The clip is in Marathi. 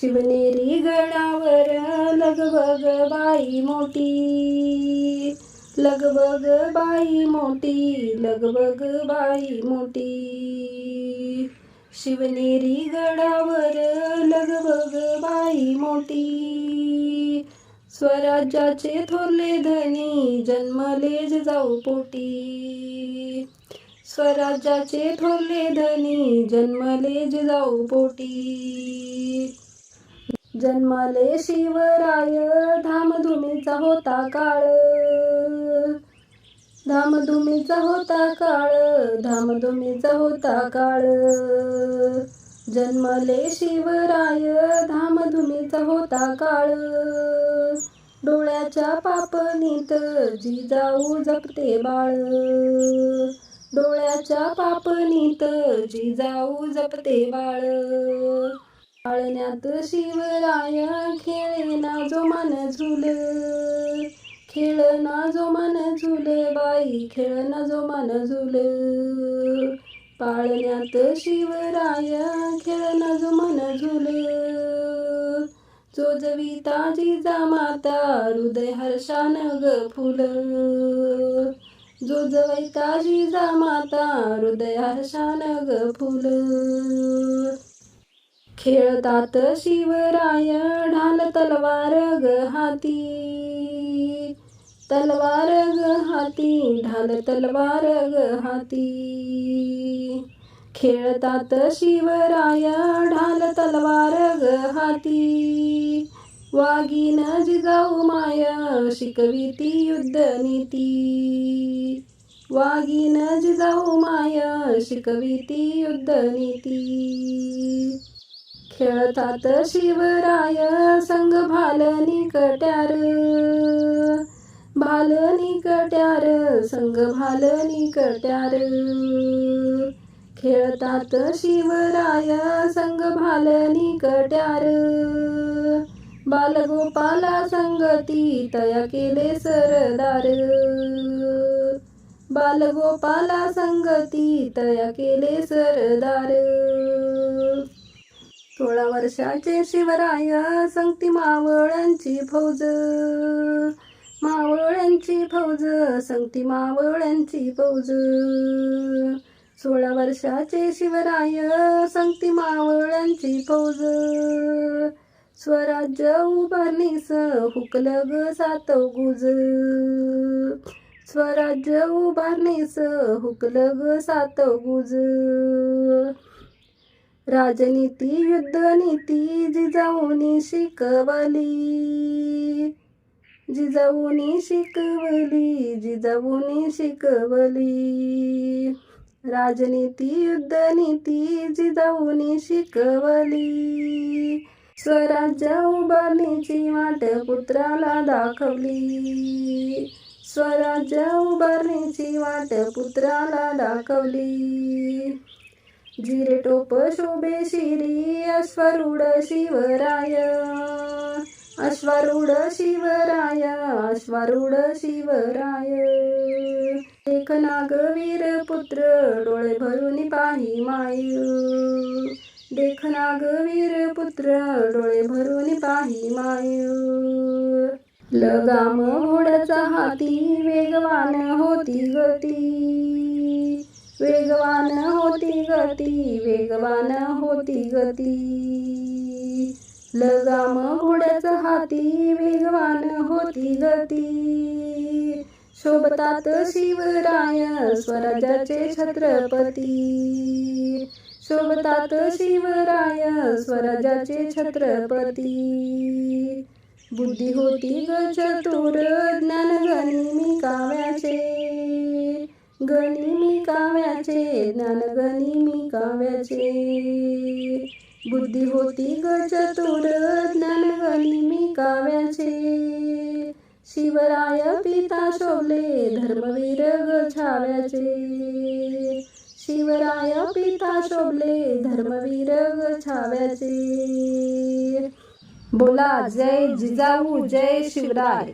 शिवनेरी गडावर लगबग बाई मोठी. लगबग बाई मोठी लगबग बाई मोठी. शिवनेरी गडावर लगबग बाई मोठी. स्वराज्याचे थोरले धनी जन्मलेज जाऊ पोटी. स्वराज्याचे थोरले धनी जन्मलेज जाऊ पोटी. जन्मले शिवराय धामधुमीचा होता काळ. धामधुमीचा होता काळ धामधुमीचा होता काळ. जन्मले शिवराय धामधुमीचा होता काळ. डोळ्याच्या पापणीत जिजाऊ जपते बाळ. डोळ्याच्या पापणीत जिजाऊ जपते बाळ. पाळण्यात शिवराया खेळेना जो मन झुल. खेळना जो मन झुल बाई खेळना जो मन झुल. पाळण्यात शिवराय खेळना जो मन झुल. जो जविता जिजा माता हृदय हर्षान ग फुल. जो जिजा माता हृदय हर्षान ग फुल. खेळतात शिवराय ढाल तलवार ग हाती. तलवार ग हाती ढाल तलवार ग हाती. खेळतात शिवराय ढाल तलवार ग हाती. वागीन जिजाऊ माय शिकविती युद्ध नीती. वागीन जिजाऊ माय शिकविती युद्ध नीती. खेळतात शिवराय संग भालनी कट्यार भालनी कट्यार संग भालनी कट्यार खेळतात शिवराय संग भालनी कट्यार बालगोपाला संगती तया केले सरदार. बालगोपाला संगती तया केले सरदार. सोळा वर्षाचे शिवराय संगती मावळ्यांची फौज. मावळ्यांची फौज संगती मावळ्यांची फौज. सोळा वर्षाचे शिवराय संगती मावळ्यांची फौज. स्वराज्य उभारणीस हुकलं ग सात गुज. स्वराज्य उभारणीस हुकलं ग सात गुज. राजनीती युद्धनीती जिजाऊनी शिकवली. जिजाऊनी शिकवली जिजाऊनी शिकवली. राजनीती युद्धनीती जिजाऊनी शिकवली. स्वराज्य उभारणीची वाट पुत्राला दाखवली. स्वराज्य उभारणीची वाट पुत्राला दाखवली. जिरे टोप शोभे शिरी अश्वरूढ शिवराय. अश्वरूढ शिवराय अश्वरूढ शिवराय. एक नागवीर पुत्र डोळे भरून पाही माई देख नागवीर पुत्र डोळे भरून पाही मायू लगाम घोड्याचा हाती वेगवान होती गती. वेगवान होती गती वेगवान होती गती. लगाम घोड्याच हाती वेगवान होती गती. शोभतात शिवराय स्वराज्याचे छत्रपती. शोभतात शिवराय स्वराज्याचे छत्रपती. बुद्धी होती ग चतुर ज्ञान मी काव्याचे. गनिमी काव्याचे ज्ञान मी काव्याचे. बुद्धी होती ग चतुर ज्ञान मी काव्याचे. शिवराय पिता शोभले धर्मवीर ग छाव्याचे. शिवराय पिता शोभले धर्मवीर ग छाव्याचे. बोला जय जिजाऊ जय शिवराय.